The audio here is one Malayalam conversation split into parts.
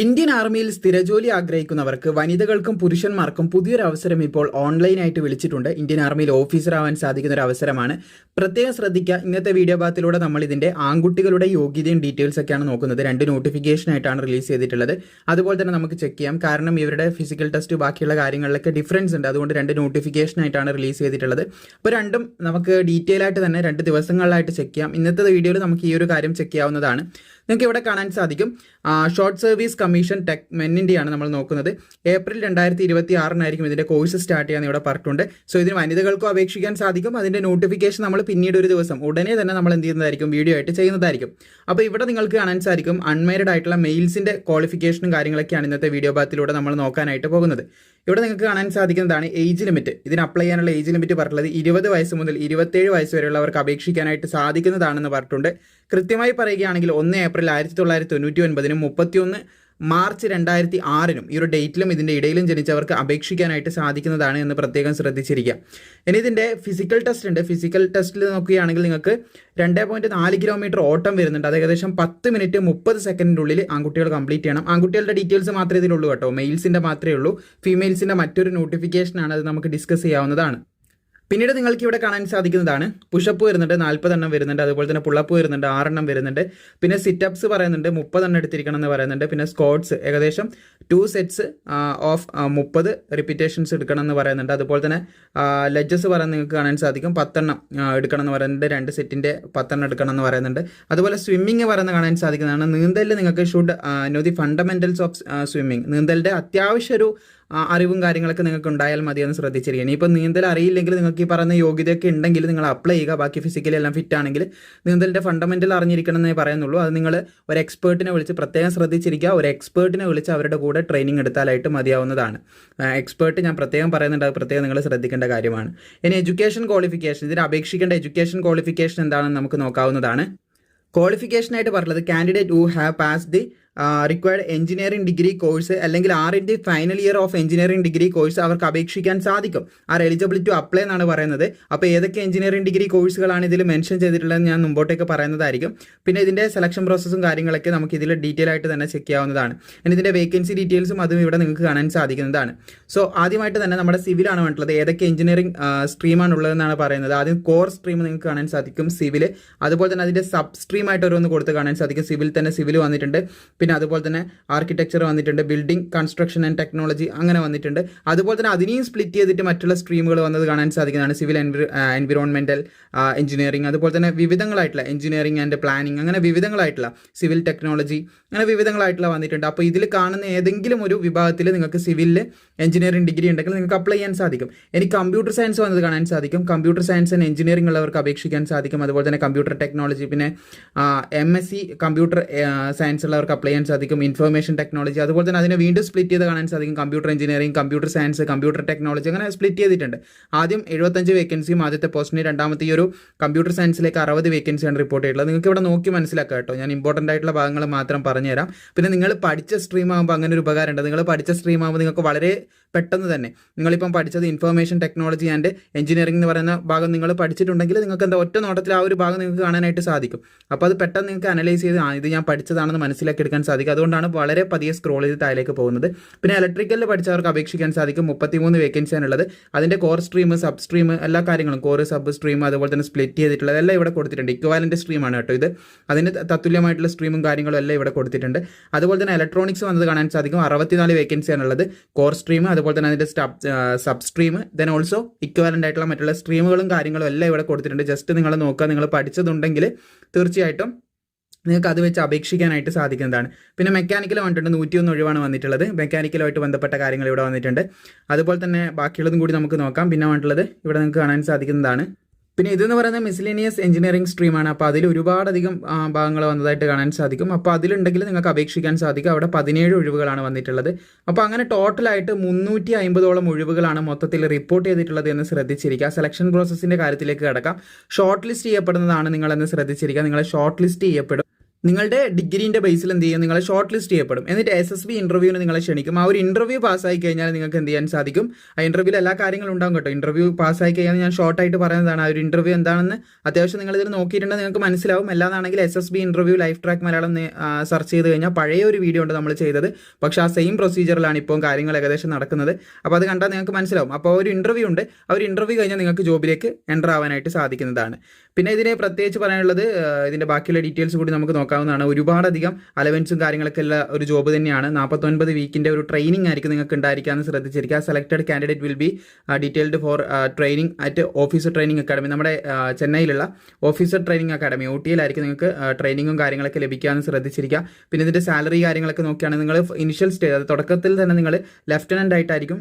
ഇന്ത്യൻ ആർമിയിൽ സ്ഥിരജോലി ആഗ്രഹിക്കുന്നവർക്ക് വനിതകൾക്കും പുരുഷന്മാർക്കും പുതിയൊരു അവസരം ഇപ്പോൾ ഓൺലൈനായിട്ട് വിളിച്ചിട്ടുണ്ട്. ഇന്ത്യൻ ആർമിയിൽ ഓഫീസറാവാൻ സാധിക്കുന്ന ഒരു അവസരമാണ് പ്രത്യേകം ശ്രദ്ധിക്കുക ഇന്നത്തെ വീഡിയോ ഭാഗത്തിലൂടെ നമ്മൾ ഇതിന്റെ ആൺകുട്ടികളുടെ യോഗ്യതയും ഡീറ്റെയിൽസ് ഒക്കെയാണ് നോക്കുന്നത്. രണ്ട് നോട്ടിഫിക്കേഷൻ ആയിട്ടാണ് റിലീസ് ചെയ്തിട്ടുള്ളത്. അതുപോലെ തന്നെ നമുക്ക് ചെക്ക് ചെയ്യാം. കാരണം ഇവരുടെ ഫിസിക്കൽ ടെസ്റ്റ് ബാക്കിയുള്ള കാര്യങ്ങളിലൊക്കെ ഡിഫറൻസ് ഉണ്ട്. അതുകൊണ്ട് രണ്ട് നോട്ടിഫിക്കേഷൻ ആയിട്ടാണ് റിലീസ് ചെയ്തിട്ടുള്ളത്. അപ്പോൾ രണ്ടും നമുക്ക് ഡീറ്റെയിൽ ആയിട്ട് തന്നെ രണ്ട് ദിവസങ്ങളിലായിട്ട് ചെക്ക് ചെയ്യാം. ഇന്നത്തെ വീഡിയോയിൽ നമുക്ക് ഈ ഒരു കാര്യം ചെക്ക് ചെയ്യാവുന്നതാണ്. നിങ്ങൾക്ക് ഇവിടെ കാണാൻ സാധിക്കും. ഷോർട്ട് സർവീസ് കമ്മീഷൻ ടെക് മെന്നിന്റെയാണ് നമ്മൾ നോക്കുന്നത്. ഏപ്രിൽ രണ്ടായിരത്തി ഇരുപത്തി ആറിനായിരിക്കും ഇതിന്റെ കോഴ്സ് സ്റ്റാർട്ട് ചെയ്യാൻ ഇവിടെ പറഞ്ഞിട്ടുണ്ട്. സോ ഇതിന് വനിതകൾക്കും അപേക്ഷിക്കാൻ സാധിക്കും. അതിന്റെ നോട്ടിഫിക്കേഷൻ നമ്മൾ പിന്നീട് ഒരു ദിവസം ഉടനെ തന്നെ നമ്മൾ എന്ത് ചെയ്യുന്നതായിരിക്കും? വീഡിയോ ആയിട്ട് ചെയ്യുന്നതായിരിക്കും. അപ്പോൾ ഇവിടെ നിങ്ങൾക്ക് കാണാൻ സാധിക്കും അൺമാരിഡ് ആയിട്ടുള്ള മെയിൽസിന്റെ ക്വാളിഫിക്കേഷനും കാര്യങ്ങളൊക്കെയാണ് ഇന്നത്തെ വീഡിയോ ഭാഗത്തിലൂടെ നമ്മൾ നോക്കാനായിട്ട് പോകുന്നത്. ഇവിടെ നിങ്ങൾക്ക് കാണാൻ സാധിക്കുന്നതാണ് ഏജ് ലിമിറ്റ് ഇതിന് അപ്ലൈ ചെയ്യാനുള്ള ഏജ് ലിമിറ്റ് പറഞ്ഞിട്ടുള്ളത് ഇരുപത് വയസ്സ് മുതൽ ഇരുപത്തേഴ് വയസ്സ് വരെയുള്ളവർക്ക് അപേക്ഷിക്കാനായിട്ട് സാധിക്കുന്നതാണെന്ന് പറഞ്ഞിട്ടുണ്ട്. കൃത്യമായി പറയുകയാണെങ്കിൽ ഒന്ന് ഏപ്രിൽ ആയിരത്തി തൊള്ളായിരത്തി തൊണ്ണൂറ്റി ഒൻപതിനും മുപ്പത്തിയൊന്ന് മാർച്ച് രണ്ടായിരത്തി ആറിനും ഈ ഒരു ഡേറ്റിലും ഇതിന്റെ ഇടയിലും ജനിച്ചവർക്ക് അപേക്ഷിക്കാനായിട്ട് സാധിക്കുന്നതാണ് എന്ന് പ്രത്യേകം ശ്രദ്ധിച്ചിരിക്കുക. ഇനി ഇതിന്റെ ഫിസിക്കൽ ടെസ്റ്റ് ഉണ്ട്. ഫിസിക്കൽ ടെസ്റ്റിൽ നോക്കുകയാണെങ്കിൽ നിങ്ങൾക്ക് രണ്ട് പോയിന്റ് നാല് കിലോമീറ്റർ ഓട്ടം വരുന്നുണ്ട്. അത് ഏകദേശം പത്ത് മിനിറ്റ് മുപ്പത് സെക്കൻഡിനുള്ളിൽ ആൺകുട്ടികൾ കംപ്ലീറ്റ് ചെയ്യണം. ആൺകുട്ടികളുടെ ഡീറ്റെയിൽസ് മാത്രമേ ഇതിലുള്ളൂ കേട്ടോ. മെയിൽസിന്റെ മാത്രമേ ഉള്ളൂ. ഫീമെയിൽസിന്റെ മറ്റൊരു നോട്ടിഫിക്കേഷനാണ് അത് നമുക്ക് ഡിസ്കസ് ചെയ്യാവുന്നതാണ്. പിന്നീട് നിങ്ങൾക്ക് ഇവിടെ കാണാൻ സാധിക്കുന്നതാണ്. പുഷപ്പ് വരുന്നുണ്ട് നാൽപ്പതെണ്ണം വരുന്നുണ്ട് അതുപോലെ തന്നെ പുള്ളപ്പ് വരുന്നുണ്ട് ആറെണ്ണം വരുന്നുണ്ട്. പിന്നെ സിറ്റപ്സ് പറയുന്നുണ്ട് മുപ്പതെണ്ണം എടുത്തിരിക്കണം എന്ന് പറയുന്നുണ്ട്. പിന്നെ സ്കോട്ട്സ് ഏകദേശം ടു സെറ്റ്സ് ഓഫ് മുപ്പത് റിപ്പീറ്റേഷൻസ് എടുക്കണം എന്ന് പറയുന്നുണ്ട്. അതുപോലെ തന്നെ ലെജസ് പറയാൻ നിങ്ങൾക്ക് കാണാൻ സാധിക്കും. പത്തെണ്ണം എടുക്കണം എന്ന് പറയുന്നുണ്ട്. രണ്ട് സെറ്റിന്റെ പത്തെണ്ണം എടുക്കണം എന്ന് പറയുന്നുണ്ട്. അതുപോലെ സ്വിമ്മിങ് പറയുന്നത് കാണാൻ സാധിക്കുന്നതാണ്. നീന്തലിൽ നിങ്ങൾക്ക് should know the fundamentals of swimming നീന്തലിന്റെ അത്യാവശ്യ ഒരു അറിവും കാര്യങ്ങളൊക്കെ നിങ്ങൾക്ക് ഉണ്ടായാൽ മതി എന്ന് ശ്രദ്ധിച്ചിരിക്കുക ഇനിയിപ്പോൾ നീന്തൽ അറിയില്ലെങ്കിൽ നിങ്ങൾക്ക് ഈ പറയുന്ന യോഗ്യതയൊക്കെ ഉണ്ടെങ്കിൽ നിങ്ങൾ അപ്ലൈ ചെയ്യുക. ബാക്കി ഫിസിക്കലി എല്ലാം ഫിറ്റ് ആണെങ്കിൽ നീന്തലിന്റെ ഫണ്ടമെന്റൽ അറിഞ്ഞിരിക്കണം എന്നേ പറയുന്നുള്ളൂ. അത് നിങ്ങൾ ഒരു എക്സ്പേർട്ടിനെ വിളിച്ച് പ്രത്യേകം ശ്രദ്ധിച്ചിരിക്കുക. ഒരു എക്സ്പേർട്ടിനെ വിളിച്ച് അവരുടെ കൂടെ ട്രെയിനിങ് എടുത്താലായിട്ട് മതിയാവുന്നതാണ്. എക്സ്പേർട്ട് ഞാൻ പ്രത്യേകം പറയുന്നുണ്ട്. അത് പ്രത്യേകം നിങ്ങൾ ശ്രദ്ധിക്കേണ്ട കാര്യമാണ്. ഇനി എഡ്യൂക്കേഷൻ ക്വാളിഫിക്കേഷൻ ഇതിന് അപേക്ഷിക്കേണ്ട എഡ്യൂക്കേഷൻ ക്വാളിഫിക്കേഷൻ എന്താണെന്ന് നമുക്ക് നോക്കാവുന്നതാണ്. ക്വാളിഫിക്കേഷനായിട്ട് പറഞ്ഞത് candidate who have pass the required engineering degree course അല്ലെങ്കിൽ the final year of engineering degree course അവർക്ക് അപേക്ഷിക്കാൻ സാധിക്കും. ആർ എലിജിബിൾ ടു അപ്ലൈ എന്നാണ് പറയുന്നത്. അപ്പോൾ ഏതൊക്കെ എഞ്ചിനീയറിംഗ് ഡിഗ്രി കോഴ്സുകളാണ് ഇതിൽ മെൻഷൻ ചെയ്തിട്ടുള്ളതെന്ന് ഞാൻ മുമ്പോട്ടേക്ക് പറയുന്നതായിരിക്കും. പിന്നെ ഇതിന്റെ സെലക്ഷൻ പ്രോസസ്സും കാര്യങ്ങളൊക്കെ നമുക്ക് ഇതിൽ ഡീറ്റെയിൽ ആയിട്ട് തന്നെ ചെക്ക് ചെയ്യാവുന്നതാണ്. ഇനി ഇതിന്റെ വേക്കൻസി ഡീറ്റെയിൽസും അതും ഇവിടെ നിങ്ങൾക്ക് കാണാൻ സാധിക്കുന്നതാണ്. സോ ആദ്യമായിട്ട് തന്നെ നമ്മുടെ സിവിലാണ് വേണ്ടത് ഏതൊക്കെ എഞ്ചിനീയറിംഗ് സ്ട്രീമാണ് ഉള്ളതെന്നാണ് പറയുന്നത്. ആദ്യം കോർ സ്ട്രീം നിങ്ങൾക്ക് കാണാൻ സാധിക്കും സിവിൽ അതുപോലെ തന്നെ അതിന്റെ സബ് സ്ട്രീം ആയിട്ട് ഓരോന്ന് കൊടുത്ത് കാണാൻ സാധിക്കും. സിവിൽ തന്നെ സിവിൽ വന്നിട്ടുണ്ട്. പിന്നെ അതുപോലെ തന്നെ ആർക്കിടെക്ചർ വന്നിട്ടുണ്ട് ബിൽഡിംഗ് കൺസ്ട്രക്ഷൻ ആൻഡ് ടെക്നോളജി അങ്ങനെ വന്നിട്ടുണ്ട്. അതുപോലെ തന്നെ അതിനെയും സ്പ്ലിറ്റ് ചെയ്തിട്ട് മറ്റുള്ള സ്ട്രീമുകൾ വന്നത് കാണാൻ സാധിക്കുന്നതാണ് സിവിൽ എൻവിറോൺമെന്റൽ എഞ്ചിനീയറിംഗ് അതുപോലെ തന്നെ വിവിധങ്ങളായിട്ടുള്ള എഞ്ചിനീയറിംഗ് ആൻഡ് പ്ലാനിങ് അങ്ങനെ വിവിധങ്ങളായിട്ടുള്ള സിവിൽ ടെക്നോളജി അങ്ങനെ വിവിധങ്ങളായിട്ടുള്ള വന്നിട്ടുണ്ട്. അപ്പോൾ ഇതിൽ കാണുന്ന ഏതെങ്കിലും ഒരു വിഭാഗത്തിൽ നിങ്ങൾക്ക് സിവിലിൽ എഞ്ചിനീയറിംഗ് ഡിഗ്രി ഉണ്ടെങ്കിൽ നിങ്ങൾക്ക് അപ്ലൈ ചെയ്യാൻ സാധിക്കും. എനിക്ക് കമ്പ്യൂട്ടർ സയൻസ് വന്നത് കാണാൻ സാധിക്കും. കമ്പ്യൂട്ടർ സയൻസ് ആൻഡ് എഞ്ചിനീയറിംഗ് ഉള്ളവർക്ക് അപേക്ഷിക്കാൻ സാധിക്കും. അതുപോലെ തന്നെ കമ്പ്യൂട്ടർ ടെക്നോളജി പിന്നെ M S C computer science ഉള്ളവർക്ക് അപ്ലൈ ചെയ്യാൻ സാധിക്കും ഇൻഫർമേഷൻ ടെക്നോളജി അതുപോലെ തന്നെ അതിനെ വീണ്ടും സ്പ്ലിറ്റ് ചെയ്ത് കാണാൻ സാധിക്കും. Computer engineering computer science computer technology അങ്ങനെ സ്പ്ലിറ്റ് ചെയ്തിട്ടുണ്ട്. ആദ്യം എഴുപത്തഞ്ച് വേക്കൻസിയും ആദ്യത്തെ പോസ്റ്റിന് രണ്ടാമത്തെ ഈ ഒരു കമ്പ്യൂട്ടർ സയൻസിലേക്ക് അറുപത് വേക്കൻസിയാണ് റിപ്പോർട്ട് ചെയ്തിട്ടുള്ളത്. നിങ്ങൾക്ക് ഇവിടെ നോക്കി മനസ്സിലാക്കാം കേട്ടോ. ഞാൻ ഇമ്പോർട്ടന്റ് ആയിട്ടുള്ള ഭാഗങ്ങൾ മാത്രം പറഞ്ഞുതരാം. പിന്നെ നിങ്ങൾ പഠിച്ച സ്ട്രീം ആകുമ്പോൾ അങ്ങനെ ഒരു ഉപകാരമുണ്ട്. നിങ്ങൾ പഠിച്ച സ്ട്രീം ആകുമ്പോൾ നിങ്ങൾക്ക് വളരെ പെട്ടെന്ന് തന്നെ നിങ്ങളിപ്പം പഠിച്ചത് ഇൻഫർമേഷൻ ടെക്നോളജി ആൻഡ് എഞ്ചിനീയറിംഗ് എന്ന് പറയുന്ന ഭാഗം നിങ്ങൾ പഠിച്ചിട്ടുണ്ടെങ്കിൽ നിങ്ങൾക്ക് എന്താ ഒറ്റ നോട്ടത്തിൽ ആ ഒരു ഭാഗം നിങ്ങൾക്ക് കാണാനായിട്ട് സാധിക്കും. അപ്പോൾ അത് പെട്ടെന്ന് നിങ്ങൾക്ക് അനലൈസ് ചെയ്ത് ഇത് ഞാൻ പഠിച്ചതാണെന്ന് മനസ്സിലാക്കി എടുക്കാൻ സാധിക്കും. അതുകൊണ്ടാണ് വളരെ പതിയെ സ്ക്രോൾ ചെയ്ത് താഴേക്ക് പോകുന്നത്. പിന്നെ ഇലക്ട്രിക്കലിൽ പഠിച്ചവർക്ക് അപേക്ഷിക്കാൻ സാധിക്കും മുപ്പത്തിമൂന്ന് വേക്കൻസിയാണുള്ളത് അതിന്റെ കോർ സ്ട്രീം സബ് സ്ട്രീം എല്ലാ കാര്യങ്ങളും കോർ സബ് സ്ട്രീം അതുപോലെ തന്നെ സ്പ്ലിറ്റ് ചെയ്തിട്ടുള്ളത് എല്ലാം ഇവിടെ കൊടുത്തിട്ടുണ്ട്. ഇക്വാലന്റ് സ്ട്രീമാണ് കേട്ടോ ഇത്. അതിന് തത്തുല്യമായിട്ടുള്ള സ്ട്രീമും കാര്യങ്ങളും എല്ലാം ഇവിടെ കൊടുത്തിട്ടുണ്ട്. അതുപോലെ തന്നെ ഇലക്ട്രോണിക്സ് വന്നത് കാണാൻ സാധിക്കും. അറുപത്തിനാല് വേക്കൻസിയാണുള്ളത് കോർ സ്ട്രീം അതുപോലെ തന്നെ അതിന്റെ sub stream then also equivalent ആയിട്ടുള്ള മറ്റുള്ള സ്ട്രീമുകളും കാര്യങ്ങളും എല്ലാം ഇവിടെ കൊടുത്തിട്ടുണ്ട്. ജസ്റ്റ് നിങ്ങൾ നോക്കുക. നിങ്ങൾ പഠിച്ചതുണ്ടെങ്കിൽ തീർച്ചയായിട്ടും നിങ്ങൾക്ക് അത് വെച്ച് അപേക്ഷിക്കാനായിട്ട് സാധിക്കുന്നതാണ്. പിന്നെ മെക്കാനിക്കൽ വന്നിട്ടുണ്ട്. നൂറ്റിയൊന്ന് ഒഴിവാണ് വന്നിട്ടുള്ളത്. മെക്കാനിക്കലുമായിട്ട് ബന്ധപ്പെട്ട കാര്യങ്ങൾ ഇവിടെ വന്നിട്ടുണ്ട്. അതുപോലെ തന്നെ ബാക്കിയുള്ളതും കൂടി നമുക്ക് നോക്കാം. പിന്നെ വന്നിട്ടുള്ളത് ഇവിടെ നിങ്ങൾക്ക് കാണാൻ സാധിക്കുന്നതാണ്. പിന്നെ ഇതെന്ന് പറയുന്നത് മിസ്ലിനിയസ് എഞ്ചിനീയറിംഗ് സ്ട്രീമാണ് അപ്പോൾ അതിൽ ഒരുപാടധികം ഭാഗങ്ങൾ വന്നതായിട്ട് കാണാൻ സാധിക്കും. അപ്പോൾ അതിലുണ്ടെങ്കിൽ നിങ്ങൾക്ക് അപേക്ഷിക്കാൻ സാധിക്കും. അവിടെ പതിനേഴ് ഒഴിവുകളാണ് വന്നിട്ടുള്ളത്. അപ്പോൾ അങ്ങനെ ടോട്ടലായിട്ട് മുന്നൂറ്റി അമ്പതോളം ഒഴിവുകളാണ് മൊത്തത്തിൽ റിപ്പോർട്ട് ചെയ്തിട്ടുള്ളത് എന്ന് ശ്രദ്ധിച്ചിരിക്കുക. സെലക്ഷൻ പ്രോസസ്സിന്റെ കാര്യത്തിലേക്ക് കിടക്കാം. ഷോർട്ട് ലിസ്റ്റ് ചെയ്യപ്പെടുന്നതാണ് നിങ്ങളെന്ന് ശ്രദ്ധിച്ചിരിക്കുക. നിങ്ങളെ ഷോർട്ട് ലിസ്റ്റ് ചെയ്യപ്പെടും. നിങ്ങളുടെ ഡിഗ്രീന്റെ ബേസിൽ എന്ത് ചെയ്യും? നിങ്ങളെ ഷോർട്ട് ലിസ്റ്റ് ചെയ്യപ്പെടും. എന്നിട്ട് എസ് എസ് ബി ഇന്റർവ്യൂവിന് നിങ്ങളെ ക്ഷണിക്കും. ആ ഒരു ഇന്റർവ്യൂ പാസ്സായി കഴിഞ്ഞാൽ നിങ്ങൾക്ക് എന്ത് ചെയ്യാൻ സാധിക്കും? ആ ഇന്റർവ്യൂവിൽ എല്ലാ കാര്യങ്ങളും ഉണ്ടാകും കേട്ടോ. ഇന്റർവ്യൂ പാസ്സായി കഴിഞ്ഞാൽ ഞാൻ ഷോർട്ടായിട്ട് പറയുന്നതാണ്. ആ ഒരു ഇന്റർവ്യൂ എന്താണെന്ന് അത്യാവശ്യം നിങ്ങൾ ഇതിൽ നോക്കിയിട്ടുണ്ടെങ്കിൽ നിങ്ങൾക്ക് മനസ്സിലാവും. അല്ലാതാണെങ്കിൽ S S B interview life track Malayalam search ചെയ്ത് കഴിഞ്ഞാൽ പഴയ ഒരു വീഡിയോ ഉണ്ട് നമ്മൾ ചെയ്തത്. പക്ഷേ ആ സെയിം പ്രൊസീജിയറിലാണ് ഇപ്പോൾ കാര്യങ്ങൾ ഏകദേശം നടക്കുന്നത്. അപ്പോൾ അത് കണ്ടാൽ നിങ്ങൾക്ക് മനസ്സിലാവും. അപ്പോൾ ഒരു ഇന്റർവ്യൂ ഉണ്ട്. ആ ഒരു ഇന്റർവ്യൂ കഴിഞ്ഞാൽ നിങ്ങൾക്ക് ജോബിലേക്ക് എന്റർ ആവാനായിട്ട് സാധിക്കുന്നതാണ്. പിന്നെ ഇതിനെ പ്രത്യേകിച്ച് പറയാനുള്ളത് ഇതിന്റെ ബാക്കിയുള്ള ഡീറ്റെയിൽസ് കൂടി നമുക്ക് നോക്കാവുന്നതാണ്. ഒരുപാടധികം അലവൻസും കാര്യങ്ങളൊക്കെ ഉള്ള ഒരു ജോബ് തന്നെയാണ്. നാൽപ്പത്തൊൻപത് വീക്കിന്റെ ഒരു ട്രെയിനിങ് ആയിരിക്കും നിങ്ങൾക്ക് ഉണ്ടായിരിക്കാമെന്ന് ശ്രദ്ധിച്ചിരിക്കുക. Selected candidate will be detailed for training at officer training academy നമ്മുടെ ചെന്നൈയിലുള്ള ഓഫീസർ ട്രെയിനിങ് അക്കാഡമി ഒ ടിയിലായിരിക്കും നിങ്ങൾക്ക് ട്രെയിനിങ്ങും കാര്യങ്ങളൊക്കെ ലഭിക്കാമെന്ന് ശ്രദ്ധിച്ചിരിക്കുക. പിന്നെ ഇതിന്റെ സാലറി കാര്യങ്ങളൊക്കെ നോക്കുകയാണെങ്കിൽ നിങ്ങൾ ഇനിഷ്യൽ സ്റ്റേജ് അത് തുടക്കത്തിൽ തന്നെ നിങ്ങൾ ലെഫ്റ്റനന്റ് ആയിട്ടായിരിക്കും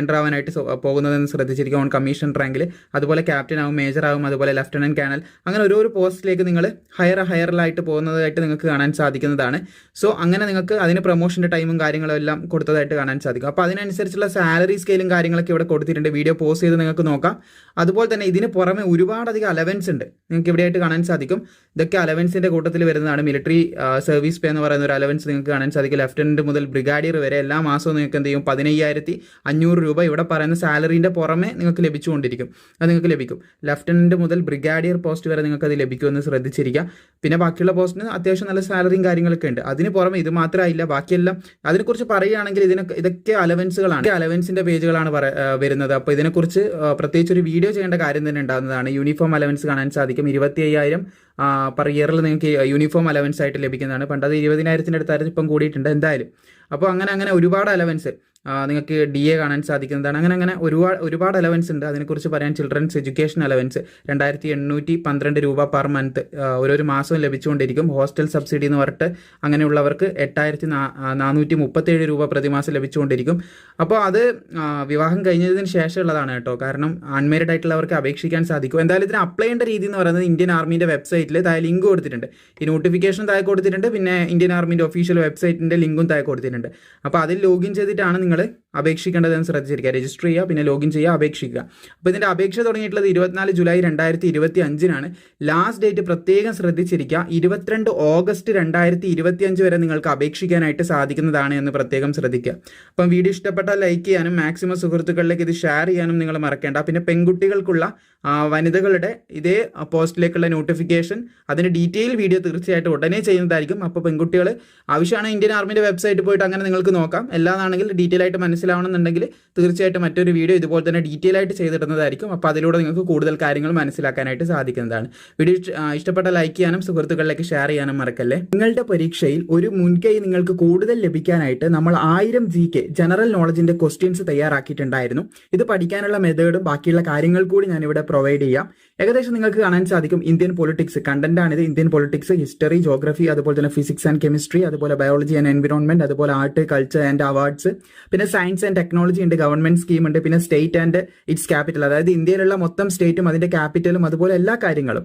എന്റർ ആവാനായിട്ട് പോകുന്നതെന്ന് ശ്രദ്ധിച്ചിരിക്കുക. ഓൺ കമ്മീഷൻ റാങ്കിൽ അതുപോലെ ക്യാപ്റ്റൻ ആവും മേജർ ആവും അതുപോലെ ലെഫ്റ്റനന്റ് കാനൽ അങ്ങനെ ഓരോ പോസ്റ്റിലേക്ക് നിങ്ങൾ ഹയർ ഹയറിലായിട്ട് പോകുന്നതായിട്ട് നിങ്ങൾക്ക് കാണാൻ സാധിക്കുന്നതാണ്. സോ അങ്ങനെ നിങ്ങൾക്ക് അതിന് പ്രൊമോഷന്റെ ടൈമും കാര്യങ്ങളും എല്ലാം കൊടുത്തതായിട്ട് കാണാൻ സാധിക്കും. അപ്പോൾ അതിനനുസരിച്ചുള്ള സാലറി സ്കെയിലും കാര്യങ്ങളൊക്കെ ഇവിടെ കൊടുത്തിട്ടുണ്ട്. വീഡിയോ പോസ് ചെയ്ത് നിങ്ങൾക്ക് നോക്കാം. അതുപോലെ തന്നെ ഇതിന് പുറമെ ഒരുപാടധികം അലവൻസ് ഉണ്ട്. നിങ്ങൾക്ക് ഇവിടെയായിട്ട് കാണാൻ സാധിക്കും. ഇതൊക്കെ അലവൻസിന്റെ കൂട്ടത്തിൽ വരുന്നതാണ്. മിലിറ്ററി സർവീസ് പേ എന്ന് പറയുന്ന ഒരു അലവൻസ് നിങ്ങൾക്ക് കാണാൻ സാധിക്കും. ലെഫ്റ്റനന്റ് മുതൽ ബ്രിഗാഡിയർ വരെ എല്ലാ മാസവും നിങ്ങൾക്ക് എന്ത് ചെയ്യും? പതിനയ്യായിരത്തി അഞ്ഞൂറ് രൂപ ഇവിടെ പറയുന്ന സാലറീന്റെ പുറമെ നിങ്ങൾക്ക് ലഭിച്ചുകൊണ്ടിരിക്കും. അത് നിങ്ങൾക്ക് ലഭിക്കും. ലെഫ്റ്റനന്റ് മുതൽ ബ്രിഗാഡിയർ പോസ്റ്റ് വരെ നിങ്ങൾക്ക് അത് ലഭിക്കുമെന്ന് ശ്രദ്ധിച്ചിരിക്കുക പിന്നെ ബാക്കിയുള്ള പോസ്റ്റിന് അത്യാവശ്യം നല്ല സാലറിയും കാര്യങ്ങളൊക്കെ ഉണ്ട്. അതിന് പുറമെ ഇത് മാത്രമായില്ല ബാക്കിയെല്ലാം അതിനെക്കുറിച്ച് പറയുകയാണെങ്കിൽ ഇതിനൊക്കെ ഇതൊക്കെ അലവൻസുകളാണ്. അലവൻസിന്റെ പേജുകളാണ് വരുന്നത്. അപ്പോൾ ഇതിനെക്കുറിച്ച് പ്രത്യേകിച്ച് ഒരു വീഡിയോ ചെയ്യേണ്ട കാര്യം തന്നെ ഉണ്ടാകുന്നതാണ്. യൂണിഫോം അലവൻസ് കാണാൻ സാധിക്കും. ഇരുപത്തി അയ്യായിരം പെർ ഇയറിൽ നിങ്ങൾക്ക് യൂണിഫോം അലവൻസ് ആയിട്ട് ലഭിക്കുന്നതാണ്. പണ്ട് അത് ഇരുപതിനായിരത്തിന്റെ അടുത്തായിരുന്നു ഇപ്പം കൂടിയിട്ടുണ്ട് എന്തായാലും. അപ്പോൾ അങ്ങനെ അങ്ങനെ ഒരുപാട് അലവൻസ്. നിങ്ങൾക്ക് ഡി എ കാണാൻ സാധിക്കുന്നതാണ്. അങ്ങനെ അങ്ങനെ ഒരുപാട് ഒരുപാട് അലവൻസ് ഉണ്ട്. അതിനെക്കുറിച്ച് പറയാൻ ചിൽഡ്രൻസ് എഡ്യൂക്കേഷൻ അലവൻസ് രണ്ടായിരത്തി എണ്ണൂറ്റി പന്ത്രണ്ട് രൂപ പെർ മന്ത് ഓരോരോ മാസവും ലഭിച്ചുകൊണ്ടിരിക്കും. ഹോസ്റ്റൽ സബ്സിഡി എന്ന് പറഞ്ഞിട്ട് അങ്ങനെയുള്ളവർക്ക് എട്ടായിരത്തി നാനൂറ്റി മുപ്പത്തേഴ് രൂപ പ്രതിമാസം ലഭിച്ചുകൊണ്ടിരിക്കും. അപ്പോൾ അത് വിവാഹം കഴിഞ്ഞതിന് ശേഷമുള്ളതാണ് കേട്ടോ. കാരണം അൺമേരിഡ് ആയിട്ടുള്ളവർക്ക് അപേക്ഷിക്കാൻ സാധിക്കും. എന്തായാലും ഇതിന് അപ്ലൈ ചെയ്യേണ്ട രീതി എന്ന് പറയുന്നത് ഇന്ത്യൻ ആർമീന്റെ വെബ്സൈറ്റിൽ താഴെ ലിങ്ക് കൊടുത്തിട്ടുണ്ട്. ഈ നോട്ടിഫിക്കേഷൻ താഴെ കൊടുത്തിട്ടുണ്ട് പിന്നെ ഇന്ത്യൻ ആർമീന്റെ ഒഫീഷ്യൽ വെബ്സൈറ്റിന്റെ ലിങ്കും താഴെ കൊടുത്തിട്ടുണ്ട്. അപ്പോൾ അതിൽ ലോഗിൻ ചെയ്തിട്ടാണ് നിങ്ങൾ അപേക്ഷിക്കേണ്ടതെന്ന് ശ്രദ്ധിച്ചിരിക്കുക. രജിസ്റ്റർ ചെയ്യുക പിന്നെ ലോഗിൻ ചെയ്യുക അപേക്ഷിക്കുക. അപ്പോൾ ഇതിന്റെ അപേക്ഷ തുടങ്ങിയിട്ടുള്ളത് ഇരുപത്തിനാല് ജൂലൈ രണ്ടായിരത്തി ഇരുപത്തി അഞ്ചിനാണ് ലാസ്റ്റ് ഡേറ്റ് പ്രത്യേകം ശ്രദ്ധിച്ചിരിക്കുക. ഇരുപത്തിരണ്ട് ഓഗസ്റ്റ് രണ്ടായിരത്തി ഇരുപത്തി അഞ്ച് വരെ നിങ്ങൾക്ക് അപേക്ഷിക്കാനായിട്ട് സാധിക്കുന്നതാണ് എന്ന് പ്രത്യേകം ശ്രദ്ധിക്കുക. അപ്പം വീഡിയോ ഇഷ്ടപ്പെട്ടാൽ ലൈക്ക് ചെയ്യാനും മാക്സിമം സുഹൃത്തുക്കളിലേക്ക് ഇത് ഷെയർ ചെയ്യാനും നിങ്ങൾ മറക്കേണ്ട. പിന്നെ പെൺകുട്ടികൾക്കുള്ള വനിതകളുടെ ഇതേ പോസ്റ്റിലേക്കുള്ള നോട്ടിഫിക്കേഷൻ അതിന്റെ ഡീറ്റെയിൽ വീഡിയോ തീർച്ചയായിട്ടും ഉടനെ ചെയ്യുന്നതായിരിക്കും. അപ്പോൾ പെൺകുട്ടികൾ ആവശ്യമാണ് ഇന്ത്യൻ ആർമിന്റെ വെബ്സൈറ്റ് പോയിട്ട് അങ്ങനെ നിങ്ങൾക്ക് നോക്കാം. എല്ലാതാണെങ്കിൽ ഡീറ്റെയിൽ ആയിട്ട് മനസ്സിലാവണമെന്നുണ്ടെങ്കിൽ തീർച്ചയായിട്ടും മറ്റൊരു വീഡിയോ ഇതുപോലെ തന്നെ ഡീറ്റെയിൽ ആയിട്ട് ചെയ്തിടുന്നതായിരിക്കും. അപ്പോൾ അതിലൂടെ നിങ്ങൾക്ക് കൂടുതൽ കാര്യങ്ങൾ മനസ്സിലാക്കാനായിട്ട് സാധിക്കുന്നതാണ്. വീഡിയോ ഇഷ്ടപ്പെട്ട ലൈക്ക് ചെയ്യാനും സുഹൃത്തുക്കളിലേക്ക് ഷെയർ ചെയ്യാനും മറക്കല്ലേ? നിങ്ങളുടെ പരീക്ഷയിൽ ഒരു മുൻകൈ നിങ്ങൾക്ക് കൂടുതൽ ലഭിക്കാനായിട്ട് നമ്മൾ ആയിരം ജി കെ ജനറൽ നോളജിന്റെ ക്വസ്റ്റ്യൻസ് തയ്യാറാക്കിയിട്ടുണ്ടായിരുന്നു. ഇത് പഠിക്കാനുള്ള മെത്തേഡും ബാക്കിയുള്ള കാര്യങ്ങൾ കൂടി ഞാൻ ഇവിടെ പ്രൊവൈഡ് ചെയ്യാം. ഏകദേശം നിങ്ങൾക്ക് കാണാൻ സാധിക്കും ഇന്ത്യൻ പൊളിറ്റിക്സ് കണ്ടന്റ് ഇത് ഇന്ത്യൻ പൊളിറ്റിക്സ് ഹിസ്റ്ററി ജോഗ്രഫി അതുപോലെ തന്നെ ഫിസിക്സ് ആൻഡ് കെമിസ്ട്രി അതുപോലെ ബയോളജി ആൻഡ് എൻവിറോൺമെന്റ് അതുപോലെ ആർട്ട് കൾച്ചർ ആൻഡ് അവാർഡ്സ് പിന്നെ സയൻസ് ആൻഡ് ടെക്നോളജി ഉണ്ട് ഗവൺമെന്റ് സ്കീം ഉണ്ട് പിന്നെ സ്റ്റേറ്റ് ആൻഡ് ഇറ്റ്സ് ക്യാപിറ്റൽ അതായത് ഇന്ത്യയിലുള്ള മൊത്തം സ്റ്റേറ്റും അതിന്റെ ക്യാപിറ്റലും അതുപോലെ എല്ലാ കാര്യങ്ങളും.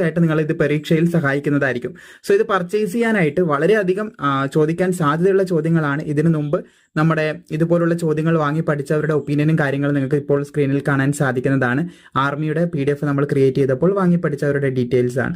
തീർച്ചയായിട്ടും നിങ്ങൾ ഇത് പരീക്ഷയിൽ സഹായിക്കുന്നതായിരിക്കും. സോ ഇത് പർച്ചേസ് ചെയ്യാനായിട്ട് വളരെയധികം ചോദിക്കാൻ സാധ്യതയുള്ള ചോദ്യങ്ങളാണ്. ഇതിനു മുമ്പ് നമ്മുടെ ഇതുപോലുള്ള ചോദ്യങ്ങൾ വാങ്ങി പഠിച്ചവരുടെ ഒപ്പീനിയനും കാര്യങ്ങളും നിങ്ങൾക്ക് ഇപ്പോൾ സ്ക്രീനിൽ കാണാൻ സാധിക്കുന്നതാണ്. ആർമിയുടെ പി നമ്മൾ ക്രിയേറ്റ് ചെയ്തപ്പോൾ വാങ്ങി പഠിച്ചവരുടെ ഡീറ്റെയിൽസ് ആണ്.